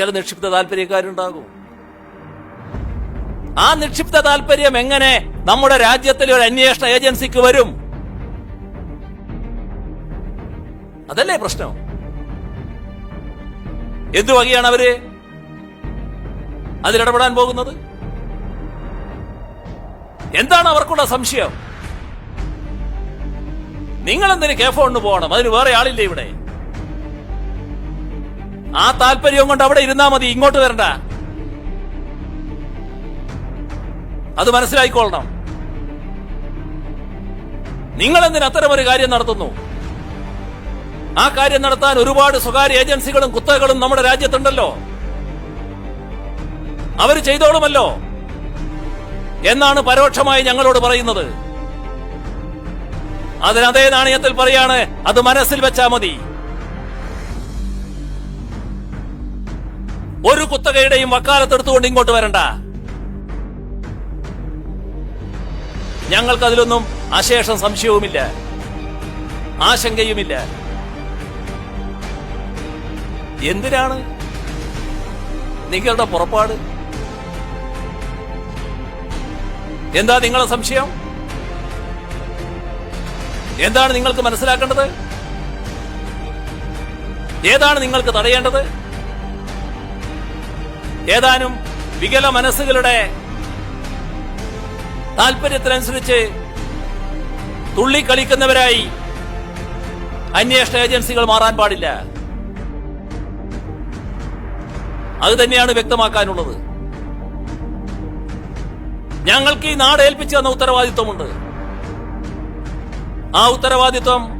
ചില നിക്ഷിപ്ത താല്പര്യക്കാരുണ്ടാകും. ആ നിക്ഷിപ്ത താല്പര്യം എങ്ങനെ നമ്മുടെ രാജ്യത്തിലെ ഒരു അന്വേഷണ ഏജൻസിക്ക് വരും? അതല്ലേ പ്രശ്നം? എന്തു വകയാണ് അവർ? അതിലിടപെടാൻ പോകുന്നത്? എന്താണ് അവർക്കുള്ള സംശയം? നിങ്ങൾ എന്തിന് കെ ഫോണിന് പോകണം? അതിന് വേറെ ആളില്ലേ ഇവിടെ? ആ താല്പര്യം കൊണ്ട് അവിടെ ഇരുന്നാ മതി. ഇങ്ങോട്ട് വരണ്ട. അത് മനസ്സിലായിക്കൊള്ളണം. നിങ്ങൾ എന്തിന് അത്തരമൊരു കാര്യം നടത്തുന്നു? ആ കാര്യം നടത്താൻ ഒരുപാട് സ്വകാര്യ ഏജൻസികളും കുത്തകളും നമ്മുടെ രാജ്യത്തുണ്ടല്ലോ. അവർ ചെയ്തോളുമല്ലോ. എന്നാണ് പരോക്ഷമായി ഞങ്ങളോട് പറയുന്നത്. അതിന് അതേ നാണയത്തിൽ പറയാണ് അത് മനസ്സിൽ വെച്ചാ മതി. ഒരു കുത്തകയുടെയും വക്കാലത്തെടുത്തുകൊണ്ട് ഇങ്ങോട്ട് വരണ്ട. ഞങ്ങൾക്ക് അതിലൊന്നും അശേഷം സംശയവുമില്ല. ആശങ്കയുമില്ല. എന്തിനാണ് നിങ്ങളുടെ പുറപ്പാട്? എന്താ നിങ്ങളെ സംശയം? എന്താണ് നിങ്ങൾക്ക് മനസ്സിലാക്കേണ്ടത്? ഏതാണ് നിങ്ങൾക്ക് തടയേണ്ടത്? ഏതാനും വികല മനസ്സുകളുടെ താല്പര്യത്തിനനുസരിച്ച് തുള്ളിക്കളിക്കുന്നവരായി അന്വേഷണ ഏജൻസികൾ മാറാൻ പാടില്ല. അത് തന്നെയാണ് വ്യക്തമാക്കാനുള്ളത്. ഞങ്ങൾക്ക് ഈ നാട് ഏൽപ്പിച്ചു തന്ന ഉത്തരവാദിത്വമുണ്ട്. ആ ഉത്തരവാദിത്വം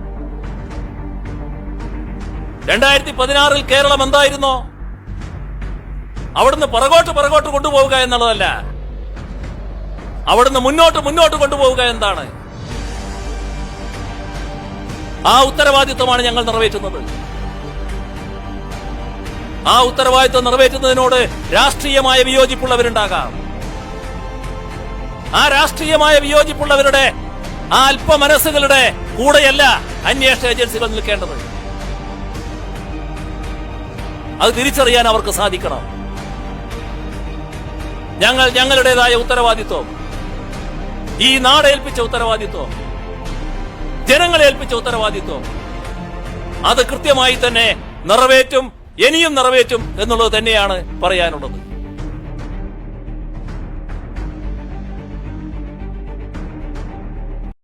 രണ്ടായിരത്തി പതിനാറിൽ കേരളം എന്തായിരുന്നോ? അവിടുന്ന് പുറകോട്ട് പുറകോട്ട് കൊണ്ടുപോവുക എന്നുള്ളതല്ല. അവിടുന്ന് മുന്നോട്ട് മുന്നോട്ട് കൊണ്ടുപോവുക എന്താണ്? ആ ഉത്തരവാദിത്വമാണ് ഞങ്ങൾ നിറവേറ്റുന്നത്. ആ ഉത്തരവാദിത്വം നിറവേറ്റുന്നതിനോട് രാഷ്ട്രീയമായ വിയോജിപ്പുള്ളവരുണ്ടാകാം. ആ രാഷ്ട്രീയമായ വിയോജിപ്പുള്ളവരുടെ ആ അല്പ മനസ്സുകളുടെ കൂടെയല്ല അന്വേഷണ ഏജൻസികൾ നിൽക്കേണ്ടത്. അത് തിരിച്ചറിയാൻ അവർക്ക് സാധിക്കണം. ഞങ്ങൾ ഞങ്ങളുടേതായ ഉത്തരവാദിത്വം. ഈ നാട് ഏൽപ്പിച്ച ഉത്തരവാദിത്വം. ജനങ്ങളെ ഏൽപ്പിച്ച ഉത്തരവാദിത്വം. അത് കൃത്യമായി തന്നെ നിറവേറ്റും ഇനിയും നിറവേറ്റും എന്നുള്ളത് തന്നെയാണ് പറയാനുള്ളത്.